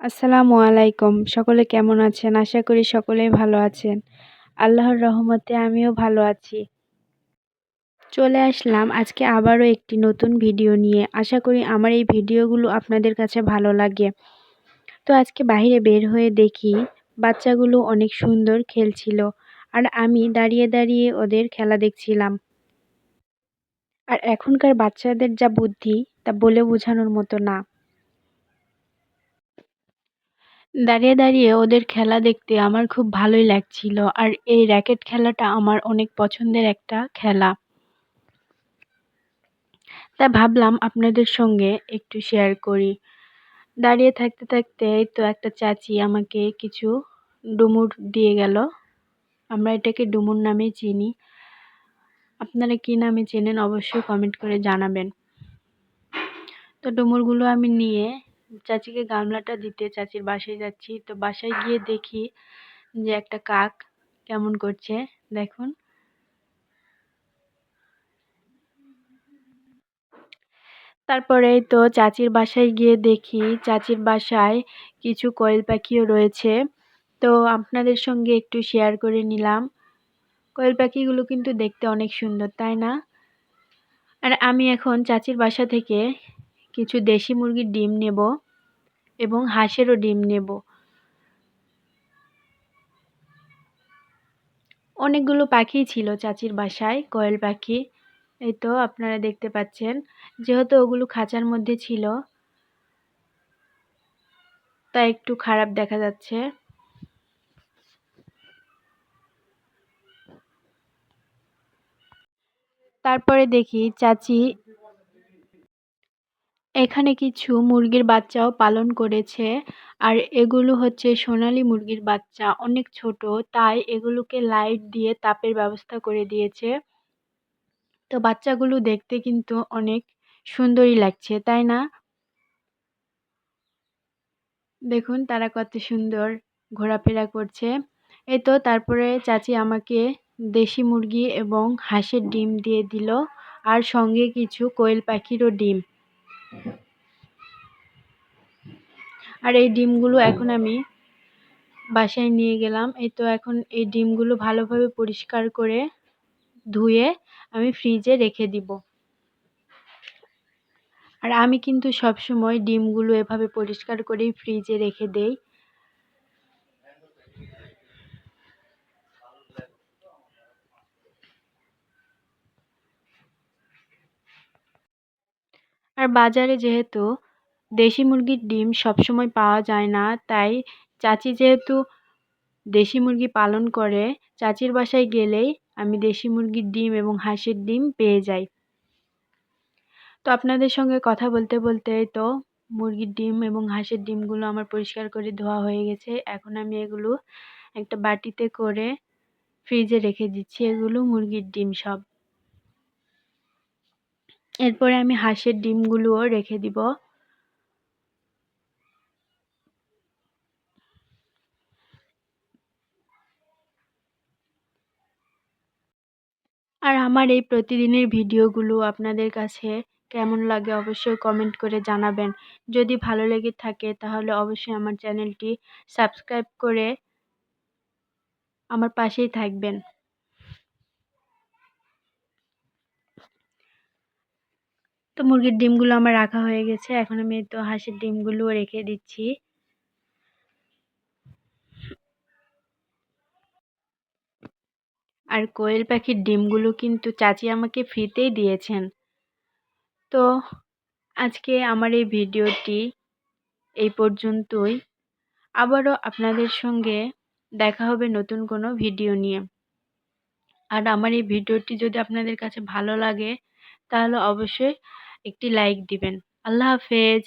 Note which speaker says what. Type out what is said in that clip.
Speaker 1: আসসালামু আলাইকুম। সকলে কেমন আছেন? আশা করি সকলেই ভালো আছেন। আল্লাহর রহমতে আমিও ভালো আছি। চলে আসলাম আজকে আবারও একটি নতুন ভিডিও নিয়ে। আশা করি আমার এই ভিডিওগুলো আপনাদের কাছে ভালো লাগে। তো আজকে বাইরে বের হয়ে দেখি বাচ্চাগুলো অনেক সুন্দর খেলছিল আর আমি দাঁড়িয়ে দাঁড়িয়ে ওদের খেলা দেখছিলাম। আর এখনকার বাচ্চাদের যা বুদ্ধি তা বলে বোঝানোর মতো না। দাঁড়িয়ে দাঁড়িয়ে ওদের খেলা দেখতে আমার খুব ভালোই লাগছিল। আর এই র্যাকেট খেলাটা আমার অনেক পছন্দের একটা খেলা। তাই ভাবলাম আপনাদের সঙ্গে একটু শেয়ার করি। দাঁড়িয়ে থাকতে থাকতে তো একটা চাচি আমাকে কিছু ডুমুর দিয়ে গেল। আমরা এটাকে ডুমুর নামেই চিনি। আপনারা কি নামে চেনেন অবশ্যই কমেন্ট করে জানাবেন। তো ডুমুরগুলো আমি নিয়ে চাচিকে গামলাটা দিতে, চাচির বাসায় যাচ্ছি। তো বাসায় গিয়ে দেখি যে একটা কাক কেমন করছে। দেখুন। তারপরে তো চাচির বাসায় গিয়ে দেখি, চাচির বাসায় কিছু কোয়েল পাখিও রয়েছে। তো আপনাদের সঙ্গে একটু শেয়ার করে নিলাম। কোয়েল পাখিগুলো কিন্তু দেখতে অনেক সুন্দর, তাই না? আর আমি এখন চাচির বাসা থেকে কিছু দেশি মুরগির ডিম নেব এবং হাঁসেরও ডিম নেব। অনেকগুলো পাখি ছিল চাচির বাসায়, কোয়েল পাখি, এই তো আপনারা দেখতে পাচ্ছেন। যেহেতু ওগুলো খাঁচার মধ্যে ছিল, তা একটু খারাপ দেখা যাচ্ছে। তারপরে দেখি চাচি এখানে কিছু মুরগির বাচ্চাও পালন করেছে। আর এগুলো হচ্ছে সোনালি মুরগির বাচ্চা, অনেক ছোট। তাই এগুলোকে লাইট দিয়ে তাপের ব্যবস্থা করে দিয়েছে। তো বাচ্চাগুলো দেখতে কিন্তু অনেক সুন্দরই লাগছে, তাই না? দেখুন, তারা কত সুন্দর ঘোরাফেরা করছে। এই তো, তারপরে চাচি আমাকে দেশি মুরগি এবং হাঁসের ডিম দিয়ে দিল। আর সঙ্গে কিছু কোয়েল পাখিরও ডিম। আর এই ডিমগুলো এখন আমি বাসায় নিয়ে গেলাম। এই তো এখন এই ডিমগুলো ভালোভাবে পরিষ্কার করে ধুয়ে আমি ফ্রিজে রেখে দিব। আর আমি কিন্তু সব সময় ডিমগুলো এভাবে পরিষ্কার করেই ফ্রিজে রেখে দেই। আর বাজারে যেহেতু দেশি মুরগির ডিম সবসময় পাওয়া যায় না, তাই চাচি যেহেতু দেশি মুরগি পালন করে, চাচির বাসায় গেলেই আমি দেশি মুরগির ডিম এবং হাঁসের ডিম পেয়ে যাই। তো আপনাদের সঙ্গে কথা বলতে বলতে তো মুরগির ডিম এবং হাঁসের ডিমগুলো আমার পরিষ্কার করে ধোয়া হয়ে গেছে। এখন আমি এগুলো একটা বাটিতে করে ফ্রিজে রেখে দিচ্ছি। এগুলো মুরগির ডিম সব। এরপরে আমি হাঁসের ডিমগুলোও রেখে দিব। আর আমার এই প্রতিদিনের ভিডিওগুলো আপনাদের কাছে কেমন লাগে অবশ্যই কমেন্ট করে জানাবেন। যদি ভালো লেগে থাকে তাহলে অবশ্যই আমার চ্যানেলটি সাবস্ক্রাইব করে আমার পাশেই থাকবেন। তো মুরগির ডিমগুলো আমার রাখা হয়ে গেছে। এখন আমি তো হাঁসের ডিমগুলোও রেখে দিচ্ছি। আর কোয়েল পাখির ডিমগুলো কিন্তু চাচি আমাকে ফ্রিতেই দিয়েছেন। তো আজকে আমার এই ভিডিওটি এই পর্যন্তই। আবারও আপনাদের সঙ্গে দেখা হবে নতুন কোনো ভিডিও নিয়ে। আর আমার এই ভিডিওটি যদি আপনাদের কাছে ভালো লাগে, তাহলে অবশ্যই একটি লাইক দিবেন। আল্লাহ হাফেজ।